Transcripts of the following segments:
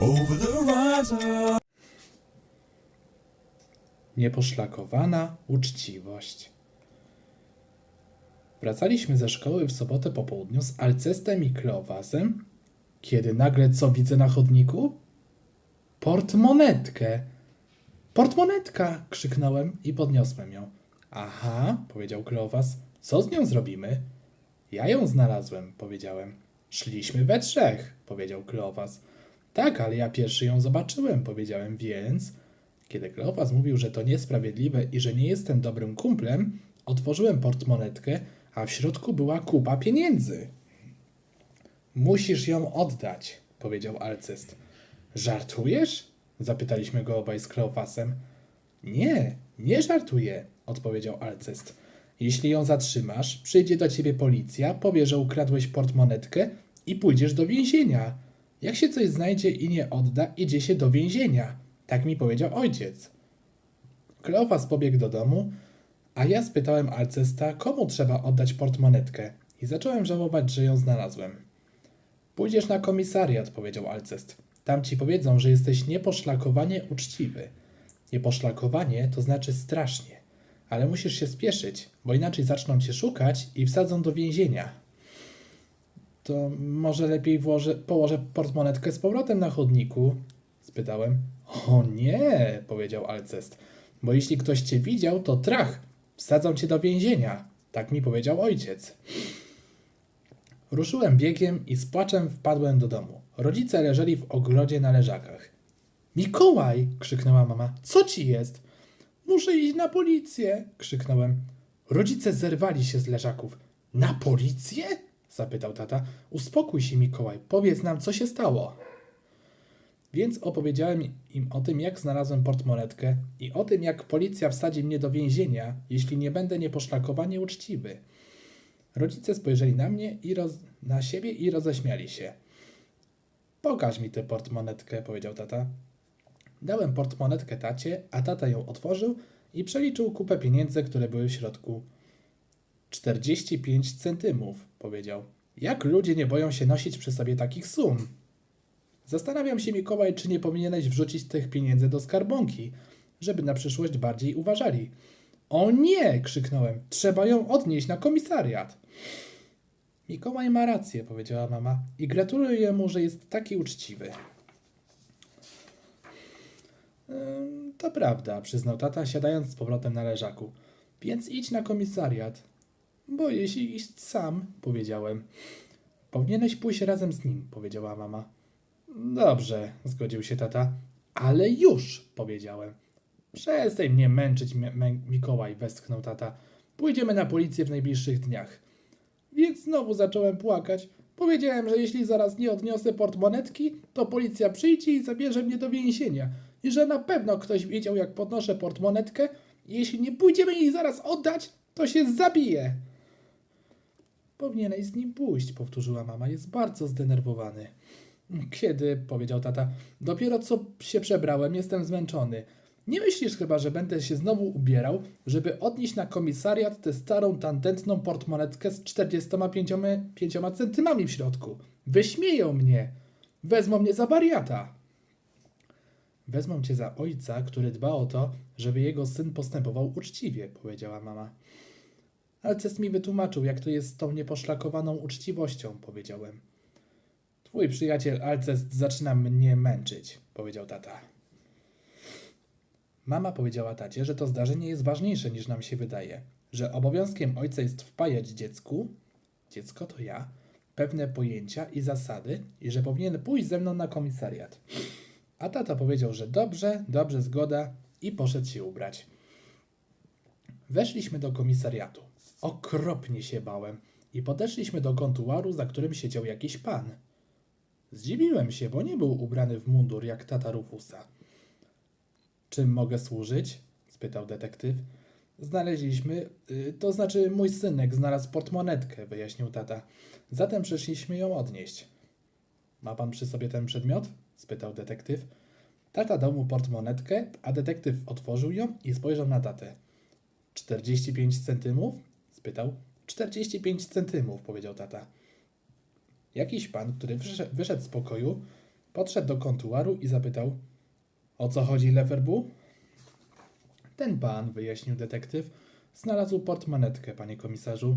over the horizon. Nieposzlakowana uczciwość. Wracaliśmy ze szkoły w sobotę po południu z Alcestem i Kleowasem, kiedy nagle co widzę na chodniku? Portmonetkę. Portmonetka! krzyknąłem i podniosłem ją. Aha, powiedział Kleowas. Co z nią zrobimy? Ja ją znalazłem, powiedziałem. Szliśmy we trzech, powiedział Kleowas. Tak, ale ja pierwszy ją zobaczyłem, powiedziałem, więc... Kiedy Kleopas mówił, że to niesprawiedliwe i że nie jestem dobrym kumplem, otworzyłem portmonetkę, a w środku była kupa pieniędzy. Musisz ją oddać, powiedział Alcest. Żartujesz? Zapytaliśmy go obaj z Kleopasem. Nie, nie żartuję, odpowiedział Alcest. Jeśli ją zatrzymasz, przyjdzie do ciebie policja, powie, że ukradłeś portmonetkę i pójdziesz do więzienia. Jak się coś znajdzie i nie odda, idzie się do więzienia. Tak mi powiedział ojciec. Kleopas pobiegł do domu, a ja spytałem Alcesta, komu trzeba oddać portmonetkę i zacząłem żałować, że ją znalazłem. Pójdziesz na komisariat, powiedział Alcest. Tam ci powiedzą, że jesteś nieposzlakowanie uczciwy. Nieposzlakowanie to znaczy strasznie, ale musisz się spieszyć, bo inaczej zaczną cię szukać i wsadzą do więzienia. To może lepiej włożę, położę portmonetkę z powrotem na chodniku? spytałem. O nie, powiedział Alcest, bo jeśli ktoś cię widział, to trach, wsadzą cię do więzienia. Tak mi powiedział ojciec. Ruszyłem biegiem i z płaczem wpadłem do domu. Rodzice leżeli w ogrodzie na leżakach. Mikołaj! krzyknęła mama. Co ci jest? Muszę iść na policję! krzyknąłem. Rodzice zerwali się z leżaków. Na policję? Zapytał tata. Uspokój się, Mikołaj, powiedz nam, co się stało. Więc opowiedziałem im o tym, jak znalazłem portmonetkę i o tym, jak policja wsadzi mnie do więzienia, jeśli nie będę nieposzlakowanie uczciwy. Rodzice spojrzeli na mnie i roz... na siebie i roześmiali się. Pokaż mi tę portmonetkę, powiedział tata. Dałem portmonetkę tacie, a tata ją otworzył i przeliczył kupę pieniędzy, które były w środku. 45 centymów, powiedział. Jak ludzie nie boją się nosić przy sobie takich sum? Zastanawiam się, Mikołaj, czy nie powinieneś wrzucić tych pieniędzy do skarbonki, żeby na przyszłość bardziej uważali. O nie! krzyknąłem. Trzeba ją odnieść na komisariat. Mikołaj ma rację, powiedziała mama, i gratuluję mu, że jest taki uczciwy. To prawda, przyznał tata, siadając z powrotem na leżaku. Więc idź na komisariat. Boję się iść sam, powiedziałem. Powinieneś pójść razem z nim, powiedziała mama. Dobrze, zgodził się tata. Ale już, powiedziałem. Przestań mnie męczyć, Mi- Mę- Mikołaj, westchnął tata. Pójdziemy na policję w najbliższych dniach. Więc znowu zacząłem płakać. Powiedziałem, że jeśli zaraz nie odniosę portmonetki, to policja przyjdzie i zabierze mnie do więzienia. I że na pewno ktoś wiedział, jak podnoszę portmonetkę. Jeśli nie pójdziemy jej zaraz oddać, to się zabije. Powinieneś z nim pójść, powtórzyła mama. Jest bardzo zdenerwowany. Kiedy? powiedział tata. Dopiero co się przebrałem, jestem zmęczony. Nie myślisz chyba, że będę się znowu ubierał, żeby odnieść na komisariat tę starą, tandetną portmonetkę z 45 pięcioma centymami w środku? Wyśmieją mnie. Wezmą mnie za wariata. Wezmą cię za ojca, który dba o to, żeby jego syn postępował uczciwie, powiedziała mama. Alcest mi wytłumaczył, jak to jest z tą nieposzlakowaną uczciwością, powiedziałem. Twój przyjaciel Alcest zaczyna mnie męczyć, powiedział tata. Mama powiedziała tacie, że to zdarzenie jest ważniejsze niż nam się wydaje, że obowiązkiem ojca jest wpajać dziecku, dziecko to ja, pewne pojęcia i zasady i że powinien pójść ze mną na komisariat. A tata powiedział, że dobrze, dobrze, zgoda i poszedł się ubrać. Weszliśmy do komisariatu. Okropnie się bałem i podeszliśmy do kontuaru, za którym siedział jakiś pan. Zdziwiłem się, bo nie był ubrany w mundur jak tata Rufusa. Czym mogę służyć? spytał detektyw. Znaleźliśmy, y, to znaczy mój synek znalazł portmonetkę, wyjaśnił tata. Zatem przyszliśmy ją odnieść. Ma pan przy sobie ten przedmiot? spytał detektyw. Tata dał mu portmonetkę, a detektyw otworzył ją i spojrzał na tatę. 45 centymów? Spytał. 45 centymów, powiedział tata. Jakiś pan, który wysze- wyszedł z pokoju, Podszedł do kontuaru i zapytał: O co chodzi, Leferbu? Ten pan, wyjaśnił detektyw, znalazł portmonetkę, panie komisarzu.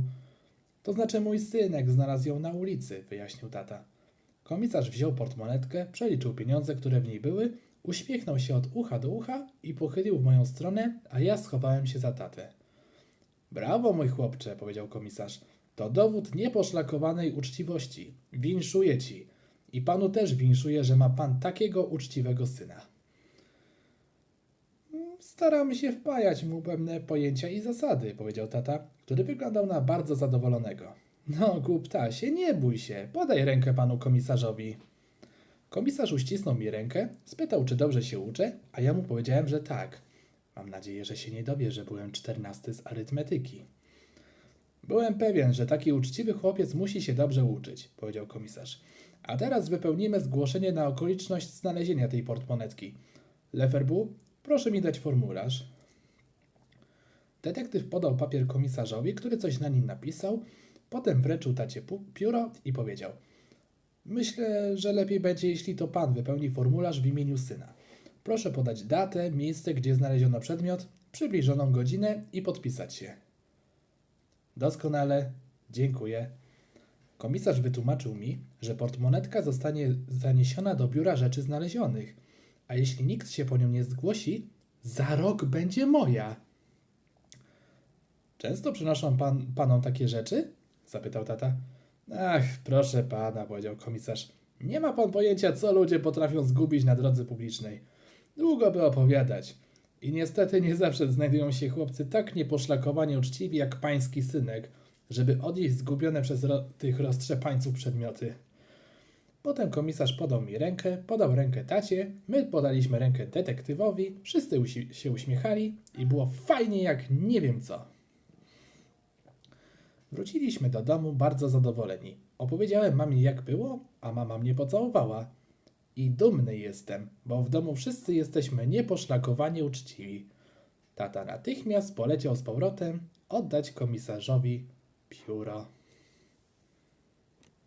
To znaczy mój synek znalazł ją na ulicy, wyjaśnił tata. Komisarz wziął portmonetkę, przeliczył pieniądze, które w niej były, uśmiechnął się od ucha do ucha i pochylił w moją stronę, a ja schowałem się za tatę. Brawo, mój chłopcze, powiedział komisarz. To dowód nieposzlakowanej uczciwości. Winszuję ci. I panu też winszuję, że ma pan takiego uczciwego syna. Staramy się wpajać mu pewne pojęcia i zasady, powiedział tata, który wyglądał na bardzo zadowolonego. No, głuptasie, nie bój się, podaj rękę panu komisarzowi. Komisarz uścisnął mi rękę, spytał, czy dobrze się uczę, a ja mu powiedziałem, że tak. Mam nadzieję, że się nie dowie, że byłem czternasty z arytmetyki. Byłem pewien, że taki uczciwy chłopiec musi się dobrze uczyć, powiedział komisarz. A teraz wypełnimy zgłoszenie na okoliczność znalezienia tej portmonetki. Leferbu, proszę mi dać formularz. Detektyw podał papier komisarzowi, który coś na nim napisał, potem wręczył tacie pióro i powiedział – Myślę, że lepiej będzie, jeśli to pan wypełni formularz w imieniu syna. Proszę podać datę, miejsce, gdzie znaleziono przedmiot, przybliżoną godzinę i podpisać się. Doskonale, dziękuję. Komisarz wytłumaczył mi, że portmonetka zostanie zaniesiona do biura rzeczy znalezionych, a jeśli nikt się po nią nie zgłosi, za rok będzie moja. Często przynoszą pan, panom takie rzeczy? zapytał tata. Ach, proszę pana, powiedział komisarz. Nie ma pan pojęcia, co ludzie potrafią zgubić na drodze publicznej. Długo by opowiadać. I niestety nie zawsze znajdują się chłopcy tak nieposzlakowanie uczciwi jak pański synek, żeby odnieść zgubione przez ro- tych roztrzepańców przedmioty. Potem komisarz podał mi rękę, podał rękę tacie, my podaliśmy rękę detektywowi, wszyscy usi- się uśmiechali i było fajnie jak nie wiem co. Wróciliśmy do domu bardzo zadowoleni. Opowiedziałem mamie jak było, a mama mnie pocałowała. I dumny jestem, bo w domu wszyscy jesteśmy nieposzlakowanie uczciwi. Tata natychmiast poleciał z powrotem oddać komisarzowi pióro.